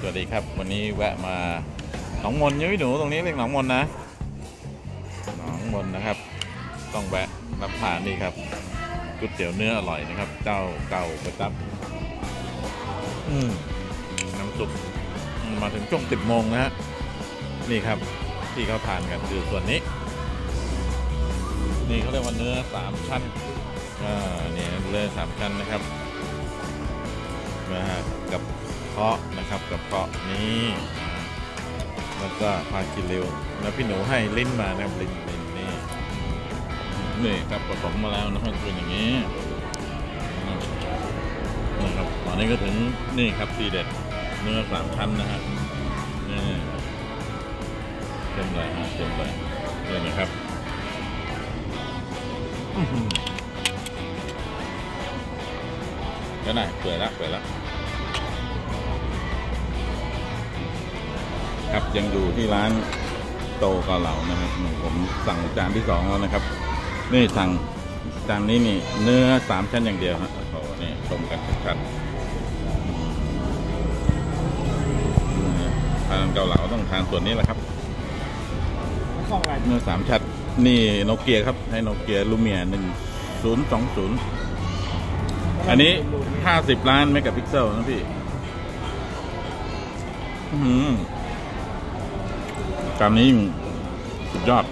สวัสดีครับ วันนี้แวะมาหนองมนยังไม่หนูตรงนี้เรียกหนองมนนะหนองมนนะครับ ต้องแวะรับทานนี่ครับก๋วยเตี๋ยวเนื้ออร่อยนะครับ เจ้าเก่าประจับอืมน้ำซุปมมาถึงช่วงสิบโมงนะฮะนี่ครับที่เขาทานกันคือส่วนนี้ นี่เขาเรียกว่าเนื้อสามชั้นอ่าเนี่ยเนื้อสามชั้นนะครับนะฮะกับ เพาะนะครับกับเพาะนี้อ่แล้วก็พากินเร็วแล้วพี่หนูให้ลิ้นมานะครับลิ้นลิ้นนี่นี่ครับผสมมาแล้วนะครับเป็นอย่างนี้นะครับตอนนี้ก็ถึงนี่ครับทีเด็ดเนื้อสามชั้นนะฮะนี่เต็มเลยฮะเต็มเลยนี่นะครับก็ได้เปื่อยแล้วเปื่อยแล้ว ครับยังอยู่ที่ร้านโตเกาเหลานะครับผมสั่งจานที่สองแล้วนะครับ นี่สั่งจานนี้นี่ เนื้อสามชั้นอย่างเดียวฮะโอ้โหนี่ชมกันชัดๆอืมทานเกาเหลาต้องทานส่วนนี้แหละครับช่องอะไรเนื้อสามชั้นนี่โนเกียครับ ให้โนเกียลูเมียหนึ่งศูนย์สองศูนย์อันนี้ห้าสิบล้านเมกะพิกเซลนะพี่ อื้อหือ จานนี้สุดยอด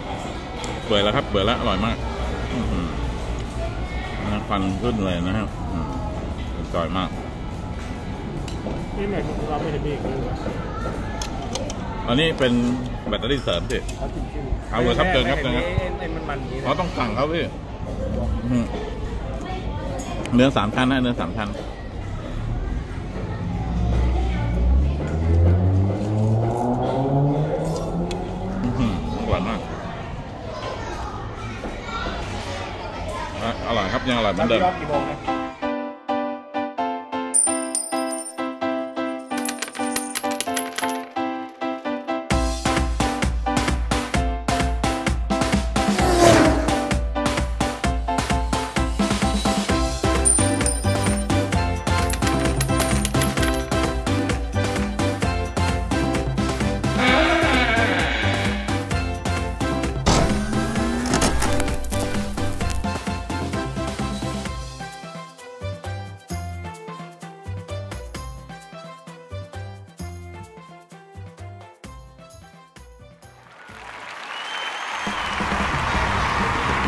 เปื่อยแล้วครับ เปื่อยแล้วอร่อยมากอื้อหือนะควันขึ้นเลยนะครับอืมอร่อยมากนี่ไหนเราไม่เห็นมีอีกเลยอันนี้เป็นแบตเตอรี่เสริมพี่เขาจิ้มจิ้มเอาเลยครับเชิญครับเชิญครับเอ็นมันมันอย่างนี้เขาต้องสั่งครับพี่อื้อหือเนื้อสามชั้นนะเนื้อสามชั้น ครับยังอร่อยเหมือนเดิม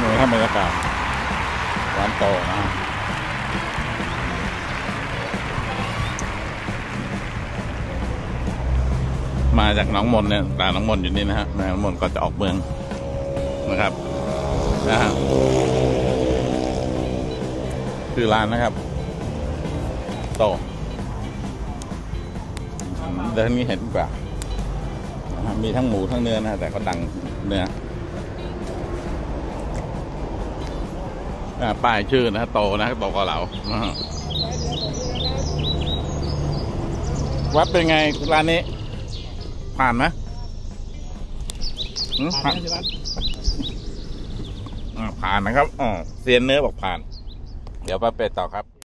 รอบกี่โมงบรรยากาศร้านโตนะฮะมาจากหนองมนเนี่ยตาดหนองมนอยู่นี่นะฮะแม่หนองมนก็จะออกเมืองนะครับนะฮะคือร้านนะครับ โตเดินนี้เห็นกว่านะมีทั้งหมูทั้งเนื้อนะฮะแต่ก็ดังเนื้อ ป้ายชื่อนะฮะโตนะโตเกาเหลานะฮะวัดเป็นไงร้านนี้ ผ่านไหมหืมผ่าผ่านนไหมที่ร้านอ่าผ่านนะครับอ๋อเซียนเนื้อบอกผ่าน เดี๋ยวไปเป็ดต่อครับ